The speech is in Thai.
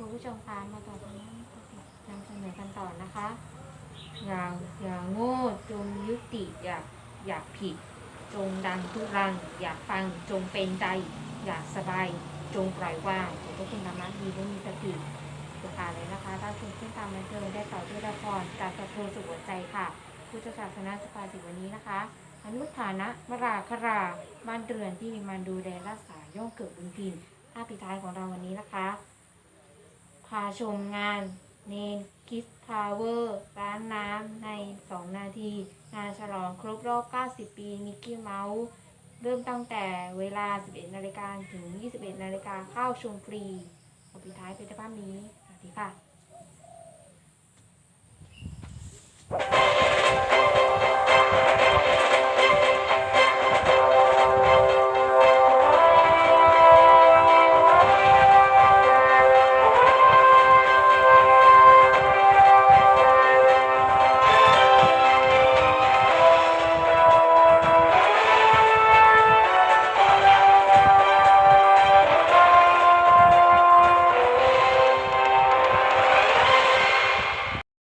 คุณผู้ชมคะมาต่อกันนี้นำเสนอกันต่อนะคะ อย่าอย่าโง่จงยุติอย่าอย่าผิด จงดังทุรัง อยากฟังจงเป็นใจ อยากสบาย จงปล่อยวางขอพระคุณธรรมะดีและมีสติสุขาเลยนะคะถ้าชมเส้นตามบันเทิงได้ต่อด้วยละครจากสะโพสุหัวใจค่ะพุทธศาสนาสภาสิวันนี้นะคะอนุฐานะมราคราบ้านเรือนที่มีมันดูแลรักษาย่อมเกิดบุญทินภาพปิดท้ายของเราวันนี้นะคะ ชมงานเนนคิสทาวเวอร์ร้านน้ำใน 2 นาที งานฉลองครบรอบ 90 ปีมิกกี้เมาส์เริ่มตั้งแต่เวลา 11 นาฬิกาถึง 21 นาฬิกาเข้าชมฟรีขอปิดท้ายเป็นภาพนี้ สวัสดีค่ะ